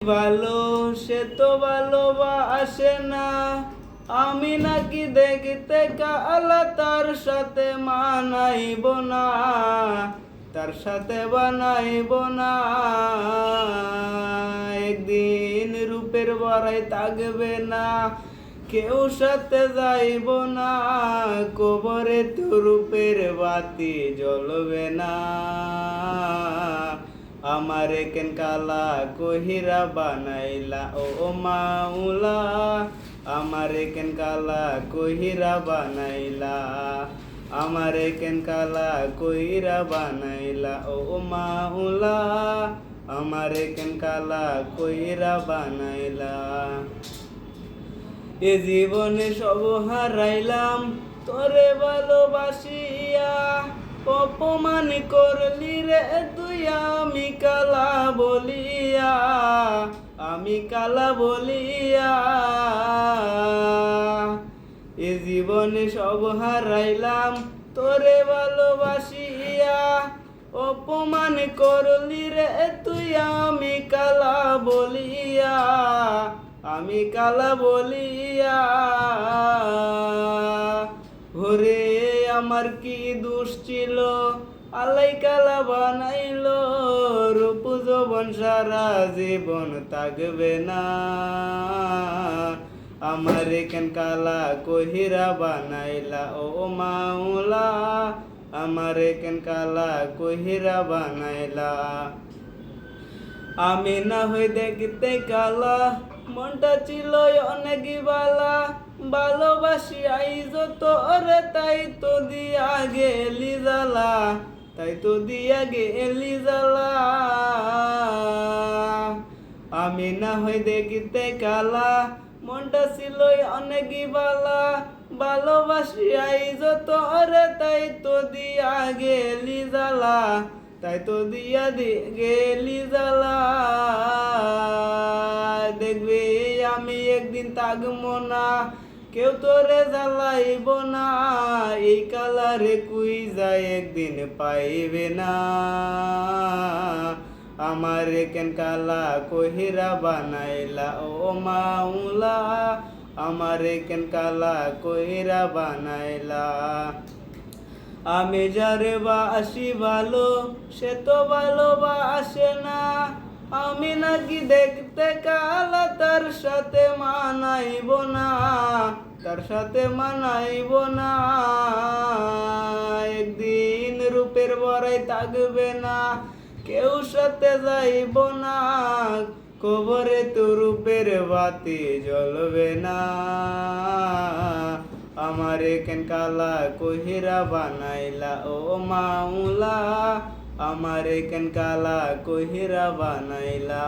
ভালো, সে তো ভালোবাসে না। আমি নাকি দেখতে কালা তার সাথে মানাইব না, তার সাথে বানাইব না। একদিন রূপের বড়াই থাকবে না, কেউ সাথে যাইব না। কবরে তো রূপের বাতি জ্বলবে না। আমার কেন কালা কহিরা বানাইলা? ও মাউলা আমার কেন কালা কহিরা বানাইলা? আমার কেন কালা কইরা বানাইলা? ও মাউলা আমার কেন কালা কইরা বানাইলা? এ জীবনে সব হারাইলাম, তোরে ভালোবাসিয়া। অপমান করলি রে তুই, আমি কালা বলিয়া, আমি কালা বলিয়া। এ জীবনে সব হারাইলাম, তোরে ভালোবাসিয়া। অপমান করলি রে তুই, আমি কালা বলিয়া, আমি কালা বলিয়া। আমার কি দোষ ছিল? আলাই কালা বানাইলো, রূপ যৌবন সারা জীবন থাকবে না। আমার কেন কালা কহিরা বানাইলা, ও মাওলা, আমার কেন কালা কহিরা বানাইলা। আমি না হই দেখতে কালা মনটা ছিল অনেক বালা, ভালোবাসি আইজ তোরে তাই তো দিয়া গেলি জালা তাই তো দিয়া গেলি জালা আমি না হই দেখিতে কালা, মনটা ছিল অনেক বালা, ভালোবাসি আইজ তোরে তাই তো দিয়া গেলি জালা তাই তো দিয়া দি গেলি জ্বালা। দেখবে, আমি একদিন তাগমো না, কেউ তোরে জ্বালাইব না, এই কালারে কুই যায় একদিন পাইবে না। আমার কেন কালা কহিরা বানাইলা, ও মাউলা আমার কেন কালা কহিরা বানাইলা। আমি যারে বাসি ভালো, সে তো ভালোবাসে না। আমি নাকি দেখতে কালা, তার সাথে মানাইব না, তার সাথে মানাইব না। একদিন রূপের বড়াই থাকবে না, কেউ সাথে যাইব না, কবরে তো রূপের বাতি জ্বলবে না। আমার কেন কালা কহিরা বানাইলা, ও মাউলা আমার কেন কালা কহিরা বানাইলা